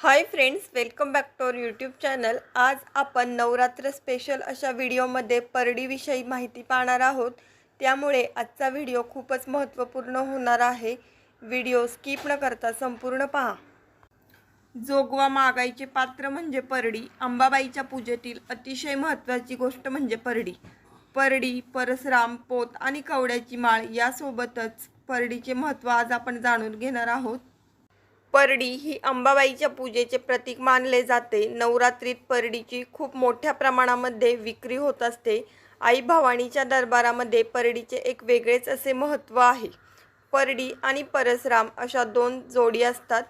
Hi friends welcome back to our YouTube channel आज आपण Navratra special अशा व्हिडिओमध्ये परडीविषयी माहिती पाहणार आहोत. त्यामुळे आजचा व्हिडिओ खूपच महत्त्वपूर्ण होणार आहे. व्हिडिओ स्किप न करता संपूर्ण पहा. जोगवा मागायचे पात्र म्हणजे परडी. अंबाबाईच्या पूजेतील अतिशय महत्त्वाची गोष्ट म्हणजे परडी. परडी परसराम पोत आणि कवड्याची माळ यासोबतच परडीचे महत्त्व आज आपण जाणून घेणार आहोत. परडी ही अंबाबाईच्या पूजेचे प्रतीक मानले जाते. नवरात्रीत परडीची खूप मोठ्या प्रमाणामध्ये विक्री होत असते. आई भवानीच्या दरबारामध्ये परडीचे एक वेगळेच असे महत्त्व आहे. परडी आणि परसराम अशा दोन जोडी असतात.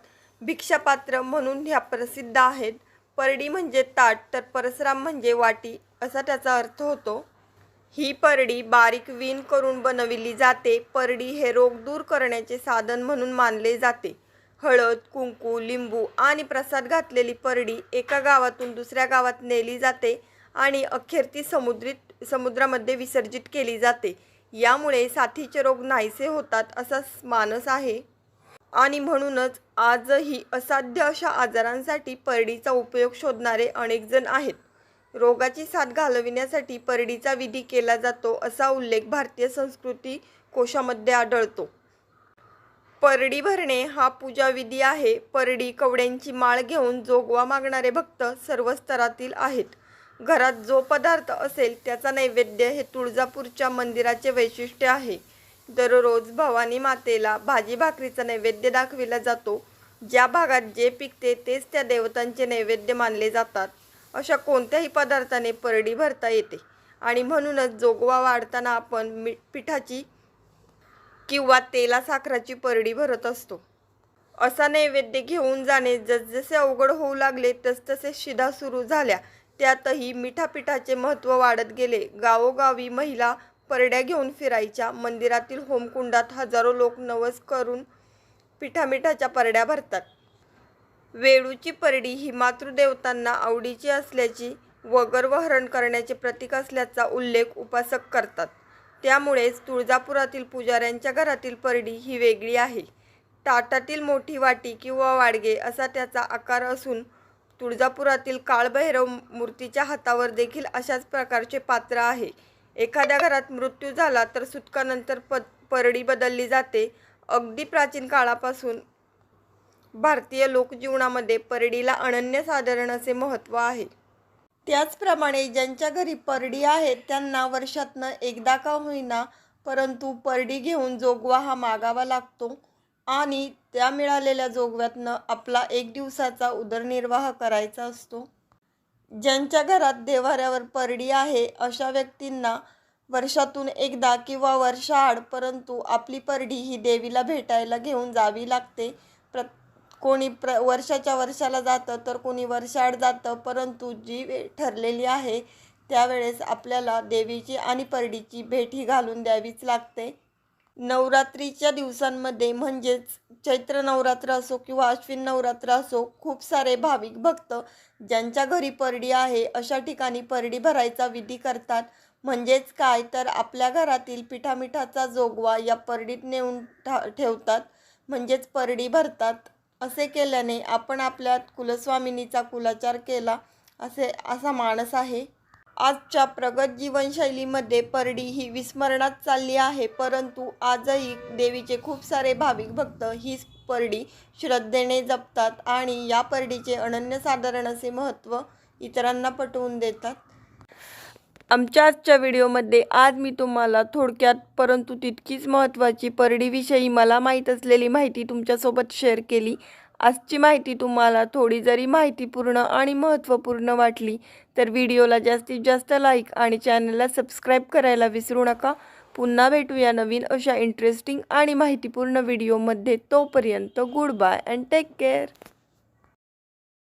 भिक्षापात्र म्हणून ह्या प्रसिद्ध आहेत. परडी म्हणजे ताट तर परसराम म्हणजे वाटी असा त्याचा अर्थ होतो. ही परडी बारीक विण करून बनविली जाते. परडी हे रोग दूर करण्याचे साधन म्हणून मानले जाते. हळद कुंकू लिंबू आणि प्रसाद घातलेली परडी एका गावातून दुसऱ्या गावात नेली जाते आणि अखेर ती समुद्रित समुद्रामध्ये विसर्जित केली जाते. यामुळे साथीचे रोग नाहीसे होतात असा मानस आहे. आणि म्हणूनच आजही असाध्य अशा आजारांसाठी परडीचा उपयोग शोधणारे अनेकजण आहेत. रोगाची साथ घालविण्यासाठी परडीचा विधी केला जातो असा उल्लेख भारतीय संस्कृती कोशामध्ये आढळतो. परडी भरणे हा पूजाविधी आहे. परडी कवड्यांची माळ घेऊन जोगवा मागणारे भक्त सर्व स्तरातील आहेत. घरात जो पदार्थ असेल त्याचा नैवेद्य हे तुळजापूरच्या मंदिराचे वैशिष्ट्य आहे. दररोज भवानी मातेला भाजी भाकरीचा नैवेद्य दाखविला जातो. ज्या भागात जे पिकते तेच त्या देवतांचे नैवेद्य मानले जातात. अशा कोणत्याही पदार्थाने परडी भरता येते. आणि म्हणूनच जोगवा वाढताना आपण मी पिठाची किंवा तेला साखराची परडी भरत असतो. असा नैवेद्य घेऊन जाणे जसजसे अवघड होऊ लागले तसतसे शिधा सुरू झाल्या. त्यातही मिठापिठाचे महत्त्व वाढत गेले. गावोगावी महिला परड्या घेऊन फिरायच्या. मंदिरातील होमकुंडात हजारो लोक नवस करून पिठामिठाच्या परड्या भरतात. वेळूची परडी ही मातृदेवतांना आवडीची असल्याची व गर्वहरण करण्याचे प्रतीक असल्याचा उल्लेख उपासक करतात. त्यामुळेच तुळजापुरातील पुजाऱ्यांच्या घरातील परडी ही वेगळी आहे. ताटातील मोठी वाटी किंवा वाडगे असा त्याचा आकार असून तुळजापुरातील काळभैरव मूर्तीच्या हातावर देखील अशाच प्रकारचे पात्र आहे. एखाद्या घरात मृत्यू झाला तर सुटकानंतर प परडी बदलली जाते. अगदी प्राचीन काळापासून भारतीय लोकजीवनामध्ये परडीला अनन्यसाधारण असे महत्त्व आहे. त्याचप्रमाणे ज्यांच्या घरी परडी आहेत त्यांना वर्षातनं एकदा का होईना परंतु परडी घेऊन जोगवा हा मागावा लागतो आणि त्या मिळालेल्या जोगव्यातनं आपला एक दिवसाचा उदरनिर्वाह करायचा असतो. ज्यांच्या घरात देवाऱ्यावर परडी आहे अशा व्यक्तींना वर्षातून एकदा किंवा वर्षाआड परंतु आपली परडी ही देवीला भेटायला घेऊन जावी लागते. कोणी प्र वर्षाच्या वर्षाला जातं तर कोणी वर्षाआड जातं परंतु जी वेळ ठरलेली आहे त्यावेळेस आपल्याला देवीची आणि परडीची भेट ही घालून द्यावीच लागते. नवरात्रीच्या दिवसांमध्ये म्हणजेच चैत्र नवरात्र असो किंवा अश्विन नवरात्र असो खूप सारे भाविक भक्त ज्यांच्या घरी परडी आहे अशा ठिकाणी परडी भरायचा विधी करतात. म्हणजेच काय? तर आपल्या घरातील पिठामिठाचा जोगवा या परडीत नेऊन ठेवतात. म्हणजेच परडी भरतात. असे केल्याने आपण आपल्या कुलस्वामिनीचा कुलाचार केला असे असा माणस आहे. आजच्या प्रगत जीवनशैलीमध्ये परडी ही विस्मरणात चालली आहे परंतु आजही देवीचे खूप सारे भाविक भक्त ही परडी श्रद्धेने जपतात आणि या परडीचे अनन्यसाधारण असे महत्त्व इतरांना पटवून देतात. आमच्या आजच्या व्हिडिओमध्ये आज मी तुम्हाला थोडक्यात परंतु तितकीच महत्त्वाची परडीविषयी मला माहीत असलेली माहिती तुमच्यासोबत शेअर केली. आजची माहिती तुम्हाला थोडी जरी माहितीपूर्ण आणि महत्त्वपूर्ण वाटली तर व्हिडिओला जास्तीत जास्त लाईक आणि चॅनलला सबस्क्राईब करायला विसरू नका. पुन्हा भेटूया नवीन अशा इंटरेस्टिंग आणि माहितीपूर्ण व्हिडिओमध्ये. तोपर्यंत good bye and take care.